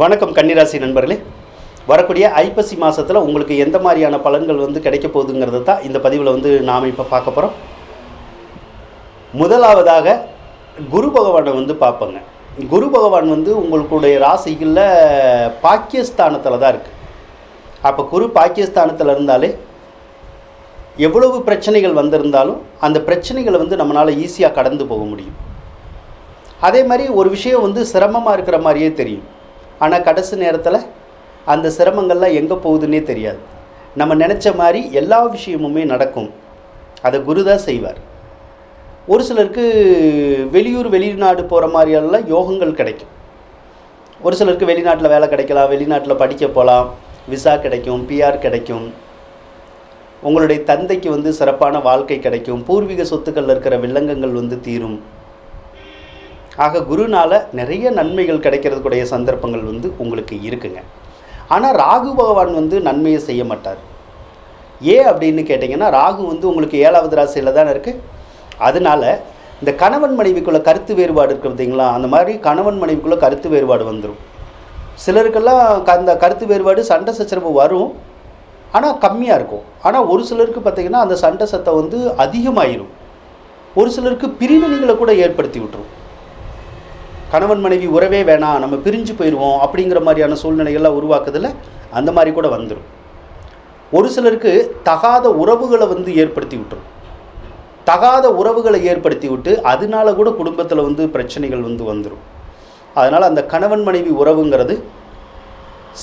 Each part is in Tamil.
வணக்கம் கன்னிராசி நண்பர்களே. வரக்கூடிய ஐப்பசி மாதத்தில் உங்களுக்கு எந்த மாதிரியான பலன்கள் வந்து கிடைக்க போகுதுங்கிறத தான் இந்த பதிவில் வந்து நாம் இப்போ பார்க்க போகிறோம் முதலாவதாக குரு பகவானை வந்து பார்ப்போங்க. குரு பகவான் வந்து உங்களுடைய ராசிகளில் பாக்கியஸ்தானத்தில் தான் இருக்குது அப்போ குரு பாக்கியஸ்தானத்தில் இருந்தாலே எவ்வளவு பிரச்சனைகள் வந்திருந்தாலும் அந்த பிரச்சனைகளை வந்து நம்மளால் ஈஸியாக கடந்து போக முடியும். அதே மாதிரி ஒரு விஷயம் வந்து சிரமமாக இருக்கிற மாதிரியே தெரியும். ஆனால் கடைசி நேரத்தில் அந்த சிரமங்கள்லாம் எங்கே போகுதுன்னே தெரியாது. நம்ம நினச்ச மாதிரி எல்லா விஷயமுமே நடக்கும். அதை குரு தான் செய்வார். ஒரு சிலருக்கு வெளியூர் வெளிநாடு போகிற மாதிரியெல்லாம் யோகங்கள் கிடைக்கும். ஒரு சிலருக்கு வெளிநாட்டில் வேலை கிடைக்கலாம் வெளிநாட்டில் படிக்க போகலாம் விசா கிடைக்கும் பிஆர் கிடைக்கும். உங்களுடைய தந்தைக்கு வந்து சிறப்பான வாழ்க்கை கிடைக்கும். பூர்வீக சொத்துக்களில் இருக்கிற வில்லங்கங்கள் வந்து தீரும். ஆக குருனால் நிறைய நன்மைகள் கிடைக்கிறதுக்குடைய சந்தர்ப்பங்கள் வந்து உங்களுக்கு இருக்குங்க. ஆனால் ராகு பகவான் வந்து நன்மையை செய்ய மாட்டார். ஏன் அப்படின்னு கேட்டிங்கன்னா ராகு வந்து உங்களுக்கு ஏழாவது ராசியில் தானே இருக்குது அதனால இந்த கணவன் மனைவிக்குள்ளே கருத்து வேறுபாடு இருக்கு பார்த்தீங்களா? அந்த மாதிரி கணவன் மனைவிக்குள்ளே கருத்து வேறுபாடு வந்துடும் சிலருக்கெல்லாம் க- அந்த கருத்து வேறுபாடு சண்டை சச்சரவு வரும். ஆனால் கம்மியாக இருக்கும். ஆனால் ஒரு சிலருக்கு பார்த்தீங்கன்னா அந்த சண்டை சத்தம் வந்து அதிகமாயிடும் ஒரு சிலருக்கு பிரிவினைகளை கூட ஏற்படுத்தி விட்டுரும். கணவன் மனைவி உறவே வேணாம் நம்ம பிரிஞ்சு போயிடுவோம் அப்படிங்கிற மாதிரியான சூழ்நிலைகள்லாம் உருவாக்குதில் அந்த மாதிரி கூட வந்துடும் ஒரு சிலருக்கு தகாத உறவுகளை வந்து ஏற்படுத்தி விட்டுரும். தகாத உறவுகளை ஏற்படுத்தி விட்டு அதனால கூட குடும்பத்தில் வந்து பிரச்சனைகள் வந்து வந்துடும் அதனால் அந்த கணவன் மனைவி உறவுங்கிறது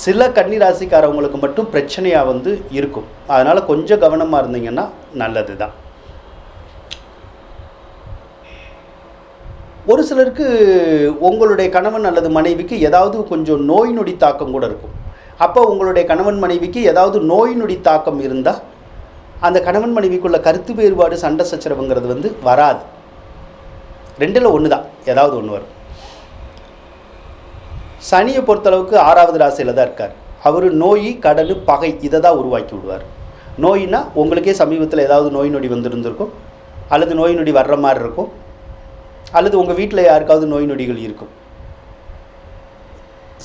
சில கன்னிராசிக்காரவங்களுக்கு மட்டும் பிரச்சனையாக வந்து இருக்கும். அதனால் கொஞ்சம் கவனமாக இருந்தீங்கன்னா நல்லது தான் ஒரு சிலருக்கு உங்களுடைய கணவன் அல்லது மனைவிக்கு ஏதாவது கொஞ்சம் நோய் நொடி தாக்கம் கூட இருக்கும். அப்போ உங்களுடைய கணவன் மனைவிக்கு ஏதாவது நோய் நொடி தாக்கம் இருந்தால் அந்த கணவன் மனைவிக்குள்ள கருத்து வேறுபாடு சண்டை சச்சரவுங்கிறது வந்து வராது. ரெண்டில் ஒன்று தான் ஏதாவது ஒன்று வரும். சனியை பொறுத்தளவுக்கு ஆறாவது ராசியில் தான் இருக்கார். அவர் நோய் கடன் பகை இதை தான் உருவாக்கி விடுவார். நோயினா உங்களுக்கே சமீபத்தில் ஏதாவது நோய் நொடி வந்திருந்திருக்கும். அல்லது நோய் நொடி வர்ற மாதிரி இருக்கும். அல்லது உங்கள் வீட்டில் யாருக்காவது நோய் நொடிகள் இருக்கும்.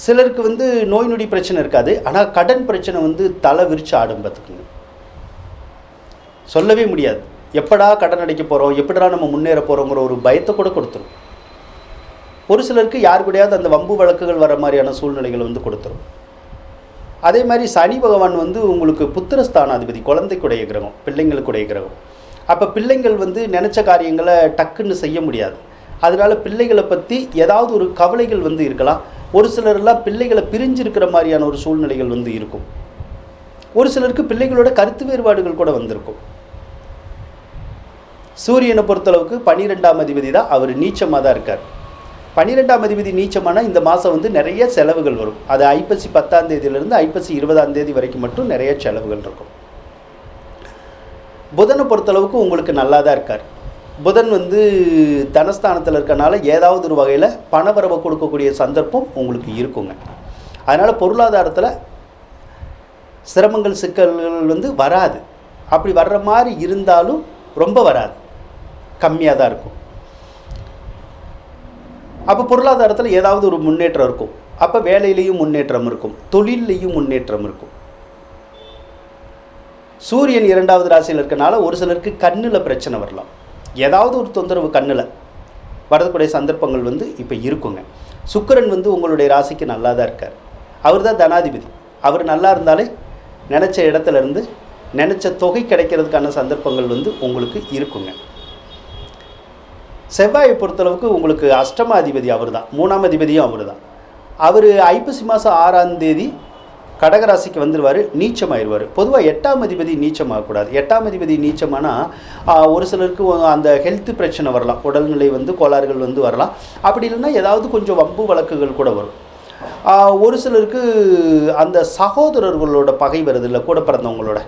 சிலருக்கு வந்து நோய் நொடி பிரச்சனை இருக்காது. ஆனால் கடன் பிரச்சனை வந்து தலை விரிச்சு ஆடும் பார்த்துக்குங்க சொல்லவே முடியாது. எப்படா கடன் அடைக்க போகிறோம் எப்படா நம்ம முன்னேற போகிறோங்கிற ஒரு பயத்தை கூட கொடுத்துரும். ஒரு சிலருக்கு யார் கூடயாவது அந்த வம்பு வழக்குகள் வர மாதிரியான சூழ்நிலைகள் வந்து கொடுத்துரும். அதே மாதிரி சனி பகவான் வந்து உங்களுக்கு புத்திரஸ்தானாதிபதி குழந்தைக்குடைய கிரகம் பிள்ளைங்களுக்குடைய கிரகம். அப்போ பிள்ளைங்கள் வந்து நினச்ச காரியங்களை டக்குன்னு செய்ய முடியாது. அதனால் பிள்ளைகளை பற்றி ஏதாவது ஒரு கவலைகள் வந்து இருக்கலாம். ஒரு சிலர்லாம் பிள்ளைகளை பிரிஞ்சிருக்கிற மாதிரியான ஒரு சூழ்நிலைகள் வந்து இருக்கும். ஒரு சிலருக்கு பிள்ளைகளோட கருத்து வேறுபாடுகள் கூட வந்திருக்கும். சூரியனை பொறுத்தளவுக்கு பனிரெண்டாம் அதிபதி தான் அவர் நீச்சமாக தான் இருக்கார். பன்னிரெண்டாம் அதிபதி நீச்சமானா இந்த மாதம் வந்து நிறைய செலவுகள் வரும். அது ஐப்பசி பத்தாம் தேதியிலிருந்து ஐப்பசி இருபதாம் தேதி வரைக்கும் மட்டும் நிறைய செலவுகள் இருக்கும். புதனை பொறுத்தளவுக்கு உங்களுக்கு நல்லா தான் இருக்கார். புதன் வந்து தனஸ்தானத்தில் இருக்கனால ஏதாவது ஒரு வகையில் பணவரவை கொடுக்கக்கூடிய சந்தர்ப்பம் உங்களுக்கு இருக்குங்க. அதனால் பொருளாதாரத்தில் சிரமங்கள் சிக்கல்கள் வந்து வராது. அப்படி வர்ற மாதிரி இருந்தாலும் ரொம்ப வராது. கம்மியாக தான் இருக்கும். அப்போ பொருளாதாரத்தில் ஏதாவது ஒரு முன்னேற்றம் இருக்கும். அப்போ வேலையிலையும் முன்னேற்றம் இருக்கும். தொழிலையும் முன்னேற்றம் இருக்கும். சூரியன் இரண்டாவது ராசியில் இருக்கனால ஒரு சிலருக்கு கண்ணில் பிரச்சனை வரலாம். ஏதாவது ஒரு தொந்தரவு கண்ணில் வரக்கூடிய சந்தர்ப்பங்கள் வந்து இப்போ இருக்குங்க. சுக்கிரன் வந்து உங்களுடைய ராசிக்கு நல்லா தான் இருக்கார். அவர் தான் தனாதிபதி. அவர் நல்லா இருந்தாலே நினச்ச இடத்துலேருந்து நினச்ச தொகை கிடைக்கிறதுக்கான சந்தர்ப்பங்கள் வந்து உங்களுக்கு இருக்குங்க. செவ்வாயை பொறுத்தளவுக்கு உங்களுக்கு அஷ்டமாதிபதி அவர் தான் மூணாம் அதிபதியும் அவர் தான் அவர் ஐப்பசி மாதம் ஆறாம் தேதி கடகராசிக்கு வந்துடுவார் நீச்சமாயிருவார். பொதுவாக எட்டாம் அதிபதி நீச்சமாகக்கூடாது. எட்டாம் அதிபதி நீச்சமானால் ஒரு சிலருக்கு அந்த ஹெல்த் பிரச்சனை வரலாம். உடல்நிலை வந்து கோளாறுகள் வந்து வரலாம். அப்படி இல்லைன்னா ஏதாவது கொஞ்சம் வம்பு வழக்குகள் கூட வரும். ஒரு சிலருக்கு அந்த சகோதரர்களோட பகை வருது இல்லை கூட பிறந்தவங்களோட.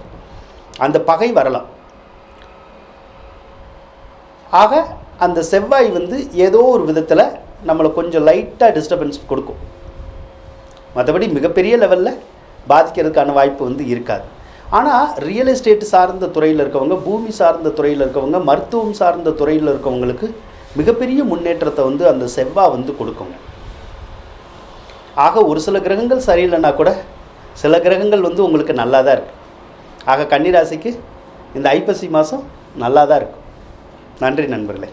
அந்த பகை வரலாம். ஆக அந்த செவ்வாய் வந்து ஏதோ ஒரு விதத்தில் நம்மளை கொஞ்சம் லைட்டாக டிஸ்டர்பன்ஸ் கொடுக்கும். மற்றபடி மிகப்பெரிய லெவலில் பாதிக்கிறதுக்கான வாய்ப்பு வந்து இருக்காது. ஆனால் ரியல் எஸ்டேட் சார்ந்த துறையில் இருக்கவங்க பூமி சார்ந்த துறையில் இருக்கவங்க மருத்துவம் சார்ந்த துறையில் இருக்கவங்களுக்கு மிகப்பெரிய முன்னேற்றத்தை வந்து அந்த செவ்வாய் வந்து கொடுக்குங்க ஆக ஒரு சில கிரகங்கள் சரியில்லைன்னா கூட சில கிரகங்கள் வந்து உங்களுக்கு நல்லா தான் இருக்குது ஆக கன்னிராசிக்கு இந்த ஐப்பசி மாதம் நல்லா தான் இருக்கும் நன்றி நண்பர்களே.